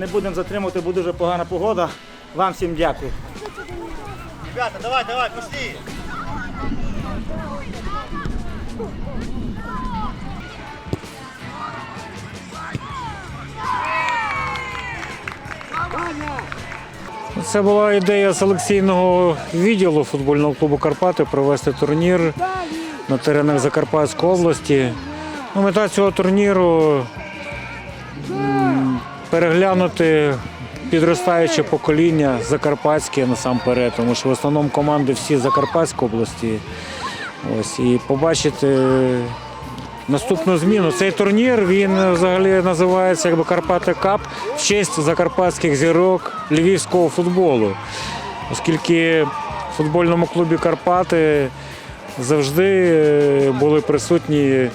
Не будемо затримувати, бо дуже погана погода. Вам всім дякую. Ребята, давай, давай, пошли. Це була ідея селекційного відділу футбольного клубу Карпати провести турнір на теренах Закарпатської області. Ну, мета цього турніру переглянути підростаюче покоління закарпатське насамперед, тому що в основному команди всі з Закарпатської області. Ось, і побачити наступну зміну. Цей турнір він взагалі називається якби Карпати Кап в честь закарпатських зірок львівського футболу, оскільки в футбольному клубі Карпати завжди е, були присутні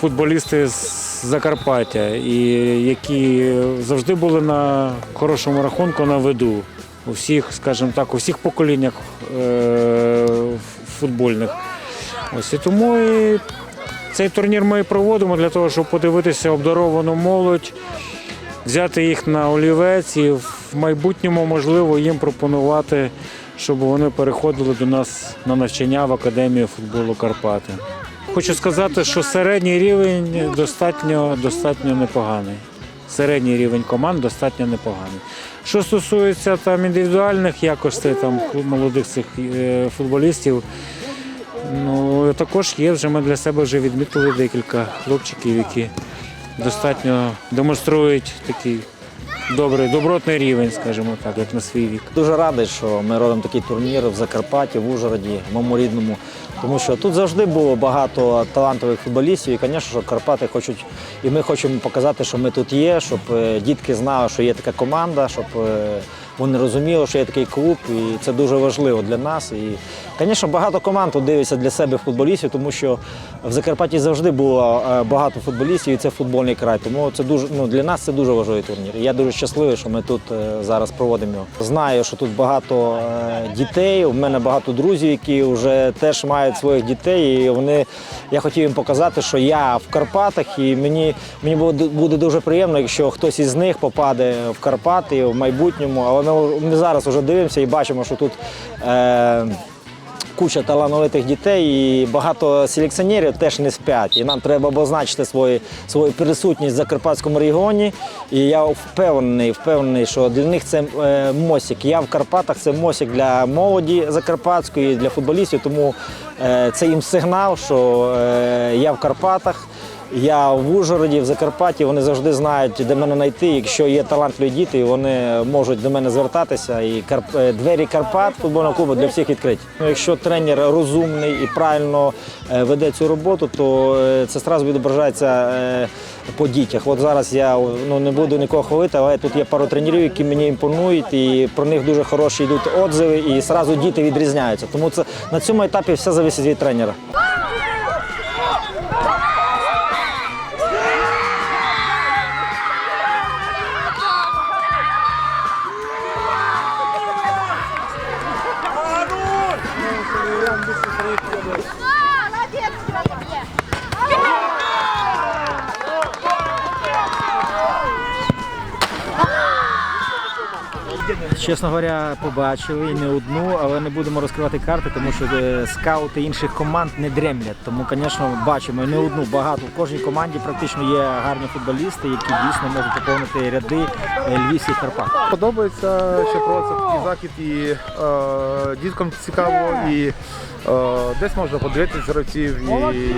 футболісти з Закарпаття, і які завжди були на хорошому рахунку на виду у всіх, скажімо так, у всіх поколіннях е, футбольних. Ось і тому і цей турнір ми проводимо для того, щоб подивитися обдаровану молодь, взяти їх на олівець і в майбутньому, можливо, їм пропонувати, щоб вони переходили до нас на навчання в Академію футболу Карпати. Хочу сказати, що середній рівень достатньо, достатньо непоганий. Середній рівень команд достатньо непоганий. Що стосується там індивідуальних якостей там молодих цих е, футболістів, Ну, також є вже ми для себе вже відмітили декілька хлопчиків, які достатньо демонструють такий добрий, добротний рівень, скажімо так, як на свій вік. Дуже радий, що ми робимо такий турнір в Закарпатті, в Ужгороді, в моєму рідному. Тому що тут завжди було багато талантових футболістів, і, звісно, що Карпати хочуть, і ми хочемо показати, що ми тут є, щоб е, дітки знали, що є така команда, щоб е, вони розуміли, що є такий клуб, і це дуже важливо для нас. І, звісно, багато команд дивиться для себе футболістів, тому що в Закарпатті завжди було е, багато футболістів, і це футбольний край. Тому це дуже ну, для нас це дуже важливий турнір. Я дуже щасливий, що ми тут е, зараз проводимо його. Знаю, що тут багато е, дітей. У мене багато друзів, які вже теж мають своїх дітей. І вони я хотів їм показати, що я в Карпатах, і мені, мені буде дуже приємно, якщо хтось із них попаде в Карпати в майбутньому. Але ми, ми зараз вже дивимося і бачимо, що тут. Е, куча талановитих дітей і багато селекціонерів теж не спять. І нам треба обозначити свою, свою присутність в Закарпатському регіоні. І я впевнений, впевнений, що для них це е, мостик. Я в Карпатах це мостик для молоді закарпатської, для футболістів. Тому е, це їм сигнал, що е, я в Карпатах. Я в Ужгороді, в Закарпатті, вони завжди знають, де мене знайти. Якщо є талантливі діти, вони можуть до мене звертатися. І е, двері Карпат футбольного клубу для всіх відкриті. Ну, Якщо тренер розумний і правильно е, веде цю роботу, то е, це одразу відображається по дітях. От зараз я ну, не буду нікого хвалити, але тут є пару тренерів, які мені імпонують, і про них дуже хороші йдуть отзиви, і одразу діти відрізняються. Тому це на цьому етапі все залежить від тренера. bekliyoruz. Чесно говоря, побачили і не одну, але не будемо розкривати карти, тому що е, скаути інших команд не дремлять. Тому, звісно, бачимо не одну багато. В кожній команді практично є гарні футболісти, які дійсно можуть поповнити ряди е, львівських Карпат. Подобається, що проводиться такий захід і е, діткам цікаво, і е, десь можна подивитися гравців.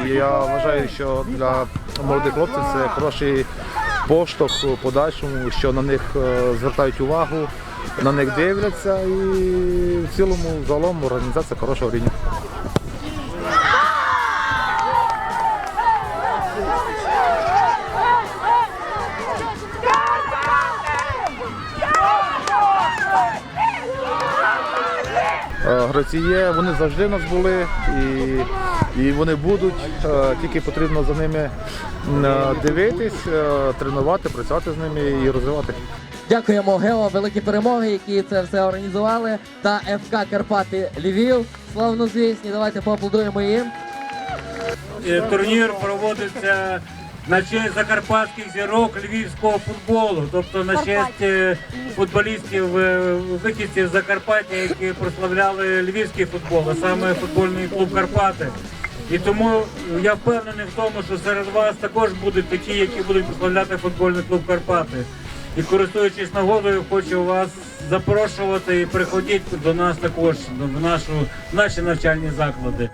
І я вважаю, що для молодих хлопців це хороший поштовх подальшому, що на них звертають увагу, на них дивляться і в цілому загалом організація хорошого рівня. Е, Гравці є, вони завжди в нас були і, і вони будуть. Е, Тільки потрібно за ними е, дивитись, тренувати, працювати з ними і розвивати. Дякуємо Гео, великі перемоги, які це все організували. Та ФК Карпати Львів. Славнозвісні. Давайте поаплодуємо їм. Е, Турнір проводиться на честь закарпатських зірок львівського футболу, тобто на честь е, футболістів е, вихідців з Закарпаття, які прославляли львівський футбол, а саме футбольний клуб Карпати. І тому я впевнений в тому, що серед вас також будуть такі, які будуть прославляти футбольний клуб Карпати. І користуючись нагодою, хочу вас запрошувати і приходіть до нас також в нашу в наші навчальні заклади.